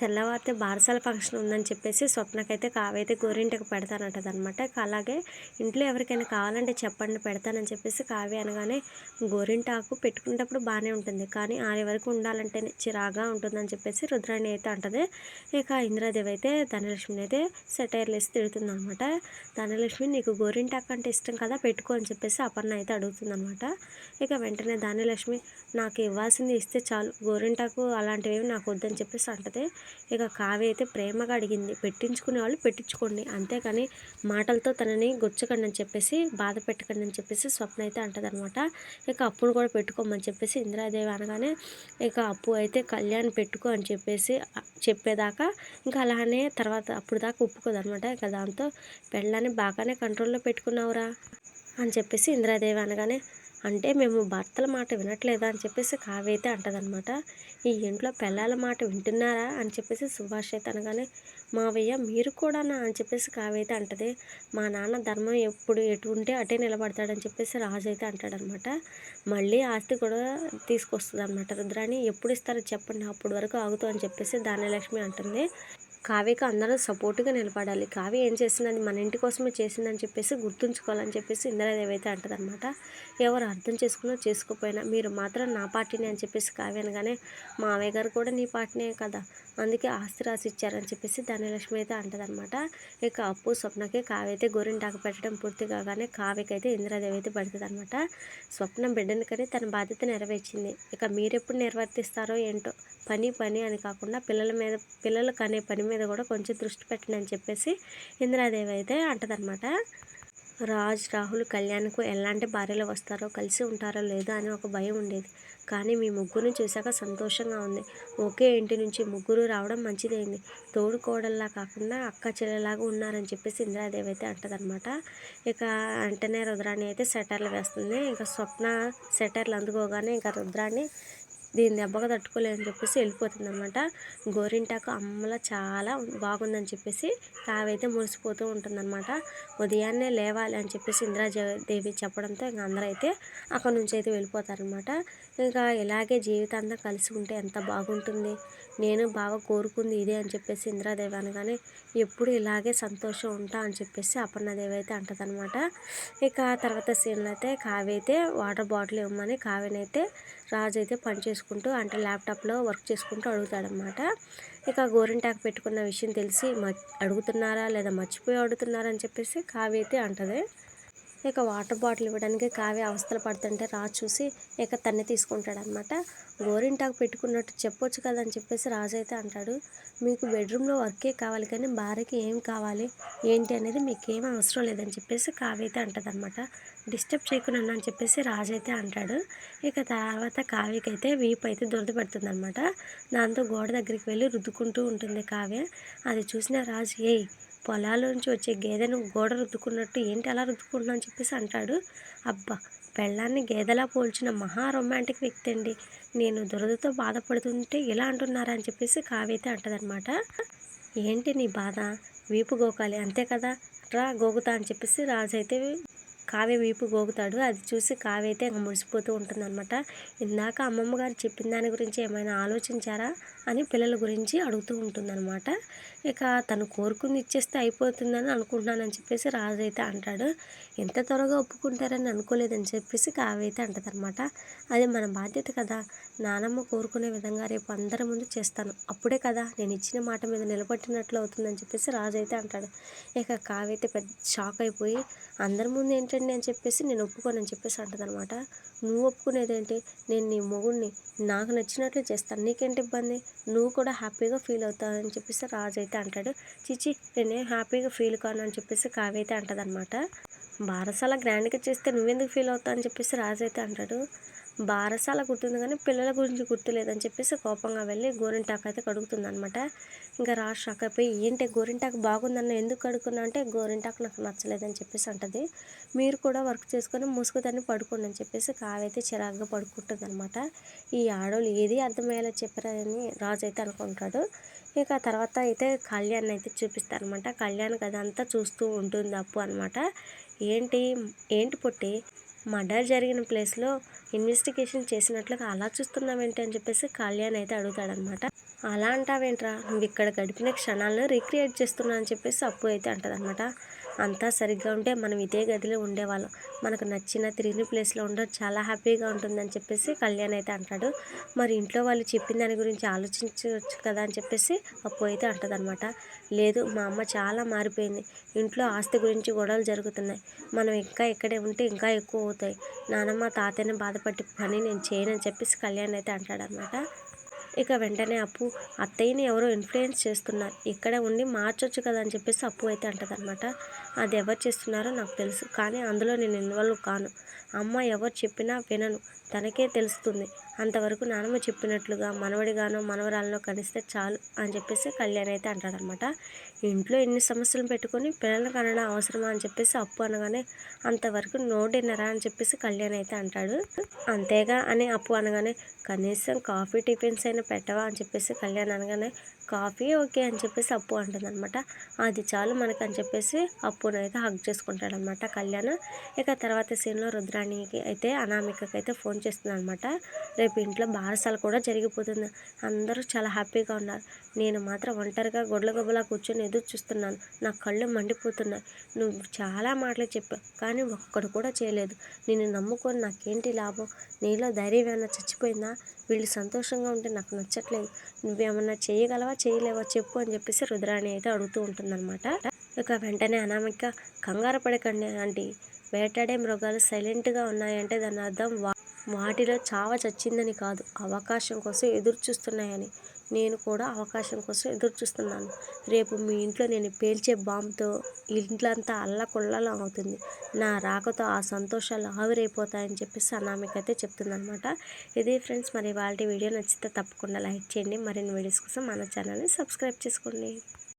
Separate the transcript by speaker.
Speaker 1: తెల్లవారితే బారసాల ఫంక్షన్ ఉందని చెప్పేసి స్వప్నకైతే కావైతే గోరింటకు పెడతానంటదనమాట. అలాగే ఇంట్లో ఎవరికైనా కావాలంటే చెప్పండి పెడతానని చెప్పేసి కావ్య అనగానే గోరింటాకు పెట్టుకునేటప్పుడు బాగానే ఉంటుంది. కానీ ఆరి వరకు ఉండాలంటే చిరాగా ఉంటుందని చెప్పేసి రుద్రాణి అయితే అంటది. ఇక ఇంద్రాదేవి అయితే ధనలక్ష్మిని అయితే సెటైర్లు వేసి తిడుతుంది అనమాట ధనలక్ష్మి నీకు గోరింటాకు అంటే ఇష్టం కదా పెట్టుకో అని చెప్పేసి అపర్ణ అయితే అడుగుతుంది అనమాట ఇక వెంటనే ధనలక్ష్మి నాకు ఇవ్వాల్సింది ఇస్తే చాలు గోరింటాకు అలాంటివి నాకు వద్దని చెప్పేసి అంటది. ఇక కావ్య అయితే ప్రేమగా అడిగింది. పెట్టించుకునే వాళ్ళు పెట్టించుకోండి. అంతేకాని మాటలతో తనని గుచ్చకండి అని చెప్పేసి బాధ పెట్టకండి అని చెప్పేసి స్వప్న అయితే అంటదనమాట. ఇక అప్పును కూడా పెట్టుకోమని చెప్పేసి ఇందిరాదేవి అనగానే ఇక అప్పు అయితే కళ్యాణ్ పెట్టుకో అని చెప్పేసి చెప్పేదాకా ఇంకా అలానే తర్వాత అప్పుడు దాకా ఒప్పుకోదనమాట. ఇక దాంతో పెళ్ళాన్ని బాగానే కంట్రోల్లో పెట్టుకున్నావురా అని చెప్పేసి ఇందిరాదేవి అనగానే అంటే మేము భర్తల మాట వినట్లేదా అని చెప్పేసి కావైతే అంటదనమాట ఈ ఇంట్లో పిల్లల మాట వింటున్నారా అని చెప్పేసి సుభాష్ అయితే అనగానే మావయ్య మీరు కూడానా? అని చెప్పేసి కావైతే అయితే అంటది. మా నాన్న ధర్మం ఎప్పుడు ఎటు ఉంటే అటే నిలబడతాడని చెప్పేసి రాజు అయితే అంటాడనమాట మళ్ళీ ఆస్తి కూడా తీసుకొస్తుంది అనమాట రుద్రాణి. ఎప్పుడు ఇస్తారో చెప్పండి అప్పటి వరకు ఆగుతూ అని చెప్పేసి ధాన్యలక్ష్మి అంటుంది. కావ్యకు అందరూ సపోర్ట్గా నిలబడాలి. కావ్య ఏం చేసిందని మన ఇంటి కోసమే చేసిందని చెప్పేసి గుర్తుంచుకోవాలని చెప్పేసి ఇందిరాదేవి అయితే అంటదనమాట ఎవరు అర్థం చేసుకున్నా చేసుకోకపోయినా మీరు మాత్రం నా పార్టీని అని చెప్పేసి కావ్య అనగానే మావయ్య గారు కూడా నీ పార్టీనే కదా అందుకే ఆస్తి రాసి ఇచ్చారని చెప్పేసి ధనలక్ష్మి అయితే అంటదనమాట ఇక అప్పు స్వప్నకి కావ్య అయితే గోరింటాకు పెట్టడం పూర్తి కాగానే కావ్యకి అయితే ఇందిరాదేవి అయితే పడుతుంది అనమాట స్వప్నం బిడ్డని కానీ తన బాధ్యత నెరవేర్చింది. ఇక మీరెప్పుడు నిర్వర్తిస్తారో ఏంటో పని పని అని కాకుండా పిల్లల మీద పిల్లలు కనే పని మీద కూడా కొంచెం దృష్టి పెట్టండి అని చెప్పేసి ఇందిరాదేవి అయితే అంటదనమాట రాజ్ రాహుల్ కళ్యాణ్కు ఎలాంటి భార్యలు వస్తారో కలిసి ఉంటారో లేదో అని ఒక భయం ఉండేది. కానీ మీ ముగ్గురిని చూశాక సంతోషంగా ఉంది. ఒకే ఇంటి నుంచి ముగ్గురు రావడం మంచిదైంది. తోడుకోవడంలా కాకుండా అక్క చెల్లెలాగా ఉన్నారని చెప్పేసి ఇందిరాదేవి అయితే అంటదనమాట ఇక వెంటనే రుద్రాణి అయితే సెటర్లు వేస్తుంది. ఇంకా స్వప్న సెటర్లు అందుకోగానే ఇంకా రుద్రాణి దీని దెబ్బగా తట్టుకోలేదని చెప్పేసి వెళ్ళిపోతుంది అనమాట గోరింటాకు అమ్మల చాలా బాగుందని చెప్పేసి తావైతే మురిసిపోతూ ఉంటుందన్నమాట. ఉదయాన్నే లేవాలి అని చెప్పేసి ఇందిరాదేవి చెప్పడంతో ఇంకా అందరూ అయితే అక్కడ నుంచి అయితే వెళ్ళిపోతారనమాట ఇంకా ఇలాగే జీవితాంతం కలిసి ఉంటే ఎంత బాగుంటుంది. నేను బాగా కోరుకుంది ఇదే అని చెప్పేసి ఇందిరాదేవి అనగానే ఎప్పుడు ఇలాగే సంతోషం ఉంటా అని చెప్పేసి అపర్ణదేవి అయితే అంటదనమాట ఇక తర్వాత సీన్లో అయితే కావ్య అయితే వాటర్ బాటిల్ ఇవ్వమని కావినైతే రాజు అయితే పని చేసుకుంటూ అంటే ల్యాప్టాప్లో వర్క్ చేసుకుంటూ అడుగుతాడనమాట. ఇక గోరింటాకు పెట్టుకున్న విషయం తెలిసి అడుగుతున్నారా లేదా మర్చిపోయి అడుగుతున్నారా అని చెప్పేసి కావ్య అయితే అంటది. ఇక వాటర్ బాటిల్ ఇవ్వడానికి కావ్య అవస్థలు పడుతుంటే రాజు చూసి ఇక తన్ని తీసుకుంటాడనమాట. గోరింటాకు పెట్టుకున్నట్టు చెప్పొచ్చు కదా అని చెప్పేసి రాజు అయితే అంటాడు. మీకు బెడ్రూమ్లో వర్కే కావాలి కానీ భార్యకి ఏం కావాలి? ఏంటి అనేది మీకు ఏం అవసరం లేదని చెప్పేసి కావ్య అయితే అంటదనమాట. డిస్టర్బ్ చేయకుండా అని చెప్పేసి రాజు అయితే అంటాడు. ఇక తర్వాత కావ్యకైతే వీపు అయితే దురద పెడుతుంది అనమాట దాంతో గోడ దగ్గరికి వెళ్ళి రుద్దుకుంటూ ఉంటుంది కావ్య. అది చూసిన రాజు ఏయ్ పొలాల నుంచి వచ్చే గేదెను గోడ రుద్దుకున్నట్టు ఏంటి అలా రుద్దుకుంటున్నా అని చెప్పేసి అంటాడు. అబ్బా పెళ్ళాన్ని గేదెలా పోల్చిన మహా రొమాంటిక్ వ్యక్తి అండి. నేను దురదతో బాధపడుతుంటే ఇలా అంటున్నారా అని చెప్పేసి కావ్యతే అంటదనమాట ఏంటి నీ బాధ? వీపు గోకాలి అంతే కదా? రా గోగుతా అని చెప్పేసి రాజు అయితే కావ్య వీపు గోగుతాడు అది చూసి కావ్య అయితే ఇంకా మురిసిపోతూ ఉంటుందన్నమాట. ఇందాక అమ్మమ్మ గారు చెప్పిన దాని గురించి ఏమైనా ఆలోచించారా అని పిల్లల గురించి అడుగుతూ ఉంటుందన్నమాట. ఇక తను కోరుకుంది ఇచ్చేస్తే అయిపోతుందని అనుకుంటున్నానని చెప్పేసి రాజు అయితే అంటాడు. ఎంత త్వరగా ఒప్పుకుంటారని అనుకోలేదని చెప్పేసి కావ్య అయితే అంటదనమాట అది మన బాధ్యత కదా. నానమ్మ కోరుకునే విధంగా రేపు అందరి ముందు చేస్తాను. అప్పుడే కదా నేను ఇచ్చిన మాట మీద నిలబట్టినట్లు అవుతుందని చెప్పేసి రాజు అయితే అంటాడు. ఇక కావ్య అయితే పెద్ద షాక్ అయిపోయి అందరి ముందు ఏంటంటే ఏంటండి అని చెప్పేసి నేను ఒప్పుకోనని చెప్పేసి అంటదనమాట నువ్వు ఒప్పుకునేదేంటి నేను నీ మొగుడిని నాకు నచ్చినట్లు చేస్తాను. నీకేంటి ఇబ్బంది? నువ్వు కూడా హ్యాపీగా ఫీల్ అవుతావు అని చెప్పేసి రాజు అయితే అంటాడు. చిచి నేనే హ్యాపీగా ఫీల్ కాను అని చెప్పేసి కావ్య అయితే అంటదనమాట బారసాల గ్రాండ్గా చేస్తే నువ్వెందుకు ఫీల్ అవుతావు అని చెప్పేసి రాజు అయితే అంటాడు. బారసాల గుర్తుంది కానీ పిల్లల గురించి గుర్తులేదని చెప్పేసి కోపంగా వెళ్ళి గోరింటాకు అయితే కడుగుతుంది అనమాట ఇంకా రాజు షాక్ అయిపోయి ఏంటి గోరింటాకు బాగుందన్న ఎందుకు కడుక్కున్నా అంటే గోరింటాకు నాకు నచ్చలేదని చెప్పేసి అంటది. మీరు కూడా వర్క్ చేసుకొని ముసుగుదాన్ని పడుకోండి అని చెప్పేసి కావైతే చిరాగ్గా పడుకుంటుంది అనమాట ఈ ఆడవాళ్ళు ఏది అర్థమయ్యేలా చెప్పారని రాజు అయితే అనుకుంటాడు. ఇక తర్వాత అయితే కళ్యాణ్ అయితే చూపిస్తారు అనమాట కళ్యాణ్ అదంతా చూస్తూ ఉంటుంది అప్పు అనమాట. ఏంటి ఏంటి పుట్టి? మర్డర్ జరిగిన ప్లేస్లో ఇన్వెస్టిగేషన్ చేసినట్లుగా అలా చూస్తున్నావేంటి అని చెప్పేసి కళ్యాణ్ అయితే అడుగుతాడనమాట. అలా అంటావేంట్రా? నువ్వు ఇక్కడ గడిపిన క్షణాలను రీక్రియేట్ చేస్తున్నా అని చెప్పేసి అప్పు అయితే అంటదనమాట అంతా సరిగ్గా ఉంటే మనం ఇదే గదిలో ఉండేవాళ్ళం. మనకు నచ్చిన తిరిగిన ప్లేస్లో ఉండడం చాలా హ్యాపీగా ఉంటుందని చెప్పేసి కళ్యాణ్ అయితే అంటాడు. మరి ఇంట్లో వాళ్ళు చెప్పిన దాని గురించి ఆలోచించవచ్చు కదా అని చెప్పేసి అప్పు అయితే అంటదనమాట లేదు మా అమ్మ చాలా మారిపోయింది. ఇంట్లో ఆస్తి గురించి గొడవలు జరుగుతున్నాయి. మనం ఇంకా ఇక్కడే ఉంటే ఇంకా ఎక్కువ అవుతాయి. నానమ్మ తాతయ్యని బాధపట్టి పని నేను చేయనని చెప్పేసి కళ్యాణ్ అయితే అంటాడనమాట ఇక వెంటనే అప్పు అత్తయ్యని ఎవరో ఇన్ఫ్లుయెన్స్ చేస్తున్నారు. ఇక్కడ ఉండి మార్చొచ్చు కదా అని చెప్పేసి అప్పు అయితే అంటదనమాట అది ఎవరు చేస్తున్నారో నాకు తెలుసు కానీ అందులో నేను ఇన్వాల్వ్ కాను. అమ్మ ఎవరు చెప్పినా వినను తనకే తెలుస్తుంది. అంతవరకు నానమ్మ చెప్పినట్లుగా మనవడిగానో మనవరాలనో కనిస్తే చాలు అని చెప్పేసి కళ్యాణ్ అయితే అంటాడనమాట ఇంట్లో ఎన్ని సమస్యలు పెట్టుకొని పిల్లలను కనడం అవసరమా అని చెప్పేసి అప్పు అనగానే అంతవరకు నో అని చెప్పేసి కళ్యాణ్ అయితే అంటాడు. అంతేగా అని అప్పు అనగానే కనీసం కాఫీ టిఫిన్స్ అయినా పెట్టవా అని చెప్పేసి కళ్యాణ్ అనగానే కాఫీ ఓకే అని చెప్పేసి అప్పు అంటుందన్నమాట. అది చాలు మనకు అని చెప్పేసి అప్పునైతే హగ్ చేసుకుంటాడనమాట కళ్యాణ్. ఇక తర్వాత సీన్లో రుద్రాణికి అయితే అనామికకి అయితే ఫోన్ చేస్తుందనమాట రేపు ఇంట్లో బారసాలు కూడా జరిగిపోతుంది. అందరూ చాలా హ్యాపీగా ఉన్నారు. నేను మాత్రం ఒంటరిగా గొడ్ల గొబ్బలా కూర్చొని ఎదురు చూస్తున్నాను. నా కళ్ళు మండిపోతున్నాయి. నువ్వు చాలా మాటలు చెప్పావు కానీ ఒక్కడు కూడా చేయలేదు. నేను నమ్ముకొని నాకేంటి లాభం? నీలో ధైర్యం ఏమైనా చచ్చిపోయిందా? వీళ్ళు సంతోషంగా ఉంటే నాకు నచ్చట్లేదు. నువ్వేమన్నా చేయగలవా? చేయలేవా? చెప్పు అని చెప్పేసి రుద్రాణి అయితే అడుగుతూ ఉంటుందన్నమాట. ఇక వెంటనే అనామిక కంగారు పడకండి ఆంటీ. వేటాడే మృగాలు సైలెంట్గా ఉన్నాయంటే దాని అర్థం వా వాటిలో చావ చచ్చిందని కాదు. అవకాశం కోసం ఎదురు చూస్తున్నాయని నేను కూడా అవకాశం కోసం ఎదురు చూస్తున్నాను. రేపు మీ ఇంట్లో నేను పేల్చే బాంబుతో ఇంట్లో అంతా అవుతుంది నా రాకతో ఆ సంతోషాలు ఆవిరైపోతాయని చెప్పేసి అనామికైతే అయితే చెప్తుందనమాట ఇదే ఫ్రెండ్స్ మరి వాళ్ళ వీడియో నచ్చితే తప్పకుండా లైక్ చేయండి. మరిన్ని వీడియోస్ కోసం మన ఛానల్ని సబ్స్క్రైబ్ చేసుకోండి.